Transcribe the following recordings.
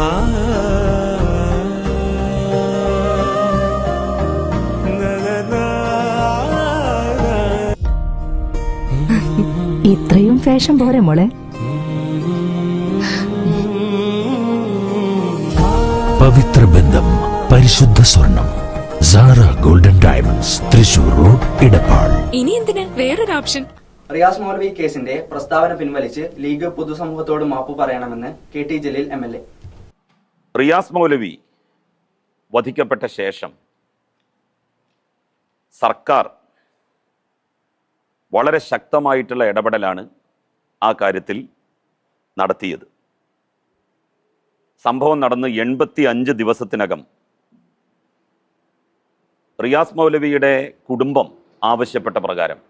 ഇത്രയും ഫാഷൻ പോരെ മോളെ. പവിത്ര ബന്ധം പരിശുദ്ധ സ്വർണം Sara golden diamonds Thrissur road Edappal ഇനി എന്തിന്? വേറൊരു ഓപ്ഷൻ. റിയാസ് മൗലവി കേസിന്റെ പ്രസ്താവന പിൻവലിച്ച് ലീഗ് പൊതുസമൂഹത്തോട് മാപ്പ് പറയണമെന്ന് K T Jaleel M L A. Riyas Maulavi വധിക്കപ്പെട്ട ശേഷം സർക്കാർ വളരെ ശക്തമായിട്ടുള്ള ഇടപെടലാണ് ആ കാര്യത്തിൽ നടത്തിയത്. സംഭവം നടന്ന് എൺപത്തി അഞ്ച് ദിവസത്തിനകം റിയാസ് മൗലവിയുടെ കുടുംബം ആവശ്യപ്പെട്ട പ്രകാരം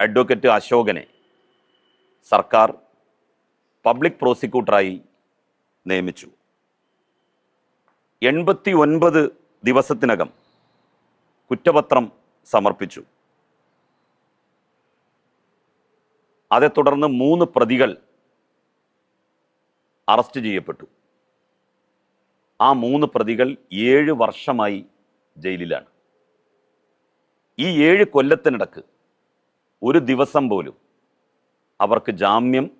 അഡ്വക്കേറ്റ് അശോകനെ സർക്കാർ പബ്ലിക് പ്രോസിക്യൂട്ടറായി നിയമിച്ചു. എൺപത്തി ഒൻപത് ദിവസത്തിനകം കുറ്റപത്രം സമർപ്പിച്ചു. അതേ തുടർന്ന് മൂന്ന് പ്രതികൾ അറസ്റ്റ് ചെയ്യപ്പെട്ടു. ആ മൂന്ന് പ്രതികൾ ഏഴ് വർഷമായി ജയിലിലാണ്. ഈ ഏഴ് കൊല്ലത്തിനിടക്ക് ഒരു ദിവസം പോലും അവർക്ക് ജാമ്യം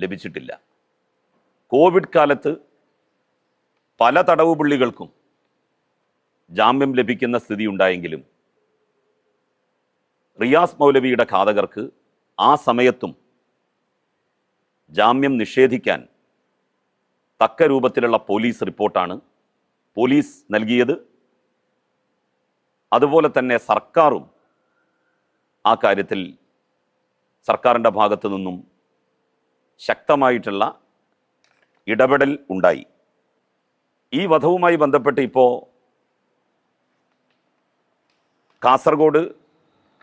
ലഭിച്ചിട്ടില്ല. കോവിഡ് കാലത്ത് പല തടവ് പുള്ളികൾക്കും ജാമ്യം ലഭിക്കുന്ന സ്ഥിതി ഉണ്ടായെങ്കിലും റിയാസ് മൗലവിയുടെ ഘാതകർക്ക് ആ സമയത്തും ജാമ്യം നിഷേധിക്കാൻ തക്ക രൂപത്തിലുള്ള പോലീസ് റിപ്പോർട്ടാണ് പോലീസ് നൽകിയത്. അതുപോലെ തന്നെ സർക്കാരും ആ കാര്യത്തിൽ സർക്കാരിന്റെ ഭാഗത്തു നിന്നും ശക്തമായിട്ടുള്ള ഇടപെടൽ ഉണ്ടായി. ഈ വധവുമായി ബന്ധപ്പെട്ട് ഇപ്പോൾ കാസർഗോഡ്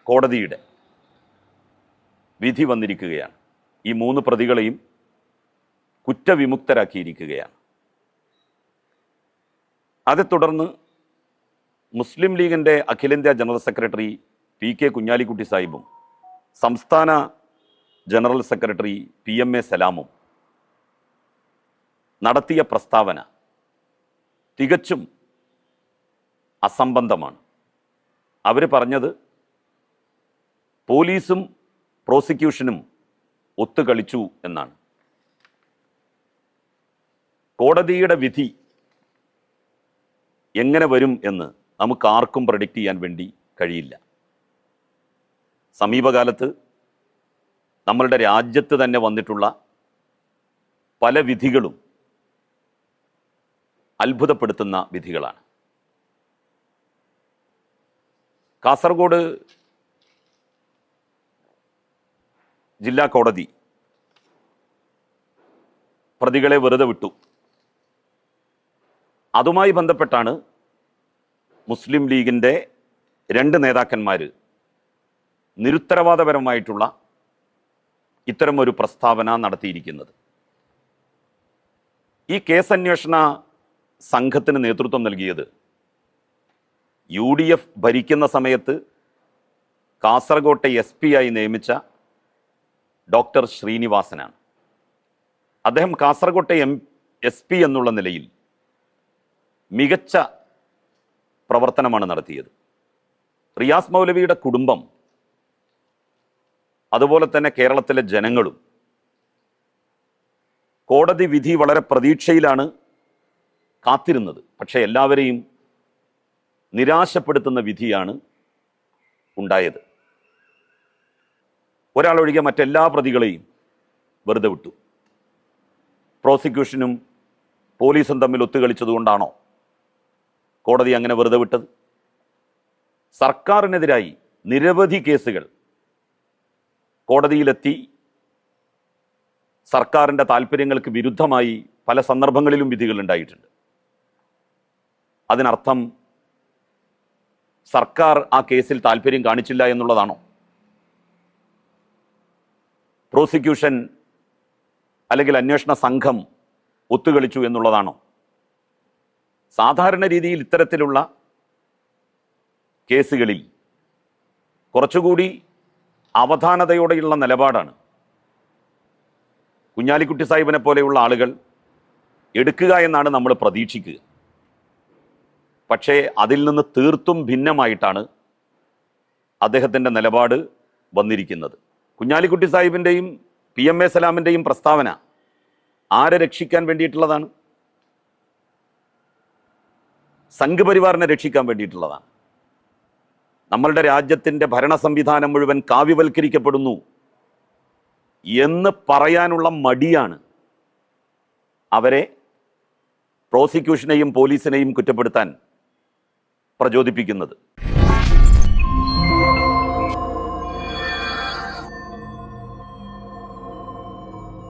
കോടതിയുടെ വിധി വന്നിരിക്കുകയാണ്. ഈ മൂന്ന് പ്രതികളെയും കുറ്റവിമുക്തരാക്കിയിരിക്കുകയാണ്. അതേ തുടർന്ന് മുസ്ലിം ലീഗിന്റെ അഖിലേന്ത്യാ general secretary P K Kunhalikutty സാഹിബും സംസ്ഥാന general secretary P M A സലാമും നടത്തിയ പ്രസ്താവന തികച്ചും അസംബന്ധമാണ്. അവർ പറഞ്ഞത് പോലീസും പ്രോസിക്യൂഷനും ഒത്തുകളിച്ചു എന്നാണ്. കോടതിയുടെ വിധി എങ്ങനെ വരും എന്ന് നമുക്ക് ആർക്കും പ്രഡിക്റ്റ് ചെയ്യാൻ വേണ്ടി കഴിയില്ല. സമീപകാലത്ത് നമ്മളുടെ രാജ്യത്ത് തന്നെ വന്നിട്ടുള്ള പല വിധികളും അത്ഭുതപ്പെടുത്തുന്ന വിധികളാണ്. കാസർഗോഡ് ജില്ലാ കോടതി പ്രതികളെ വെറുതെ വിട്ടു. അതുമായി ബന്ധപ്പെട്ടാണ് മുസ്ലിം ലീഗിന്റെ രണ്ട് നേതാക്കന്മാർ നിരുത്തരവാദപരമായിട്ടുള്ള ഇത്തരമൊരു പ്രസ്താവന നടത്തിയിരിക്കുന്നത്. ഈ കേസ് അന്വേഷണ സംഘത്തിന് നേതൃത്വം നൽകിയത്. യു ഡി എഫ് ഭരിക്കുന്ന സമയത്ത് കാസർകോട്ടെ എസ് പി ആയി നിയമിച്ച ഡോക്ടർ ശ്രീനിവാസനാണ്. അദ്ദേഹം കാസർകോട്ടെ എം എസ് പി എന്നുള്ള നിലയിൽ മികച്ച പ്രവർത്തനമാണ് നടത്തിയത്. റിയാസ് മൗലവിയുടെ കുടുംബം അതുപോലെ തന്നെ കേരളത്തിലെ ജനങ്ങളും കോടതി വിധി വളരെ പ്രതീക്ഷയിലാണ് കാത്തിരുന്നത്. പക്ഷേ എല്ലാവരെയും നിരാശപ്പെടുത്തുന്ന വിധിയാണ് ഉണ്ടായത്. ഒരാളൊഴികെ മറ്റെല്ലാ പ്രതികളെയും വെറുതെ വിട്ടു. പ്രോസിക്യൂഷനും പോലീസും തമ്മിൽ ഒത്തുകളിച്ചതുകൊണ്ടാണോ കോടതി അങ്ങനെ വെറുതെ വിട്ടത്? സർക്കാരിനെതിരായി നിരവധി കേസുകൾ കോടതിയിലെത്തി. സർക്കാരിന്റെ താല്പര്യങ്ങൾക്ക് വിരുദ്ധമായി പല സന്ദർഭങ്ങളിലും വിധികൾ ഉണ്ടായിട്ടുണ്ട്. അതിനർത്ഥം സർക്കാർ ആ കേസിൽ താല്പര്യം കാണിച്ചില്ല എന്നുള്ളതാണോ? പ്രോസിക്യൂഷൻ അല്ലെങ്കിൽ അന്വേഷണ സംഘം ഒത്തുകളിച്ചു എന്നുള്ളതാണോ? സാധാരണ രീതിയിൽ ഇത്തരത്തിലുള്ള കേസുകളിൽ കുറച്ചുകൂടി അവധാനതയോടെയുള്ള നിലപാടാണ് കുഞ്ഞാലിക്കുട്ടി സാഹിബിനെ പോലെയുള്ള ആളുകൾ എടുക്കുക എന്നാണ് നമ്മൾ പ്രതീക്ഷിക്കുക. പക്ഷേ അതിൽ നിന്ന് തീർത്തും ഭിന്നമായിട്ടാണ് അദ്ദേഹത്തിന്റെ നിലപാട് വന്നിരിക്കുന്നത്. കുഞ്ഞാലിക്കുട്ടി സാഹിബിന്റെയും പി എം എ സലാമിന്റെയും പ്രസ്താവന ആരെ രക്ഷിക്കാൻ വേണ്ടിയിട്ടുള്ളതാണ്? സംഘപരിവാറിനെ രക്ഷിക്കാൻ വേണ്ടിയിട്ടുള്ളതാണ്. നമ്മളുടെ രാജ്യത്തിന്റെ ഭരണ സംവിധാനം മുഴുവൻ കാവ്യവൽക്കരിക്കപ്പെടുന്നു എന്ന് പറയാനുള്ള മടിയാണ് അവരെ പ്രോസിക്യൂഷനെയും പോലീസിനെയും കുറ്റപ്പെടുത്താൻ പ്രചോദിപ്പിക്കുന്നത്.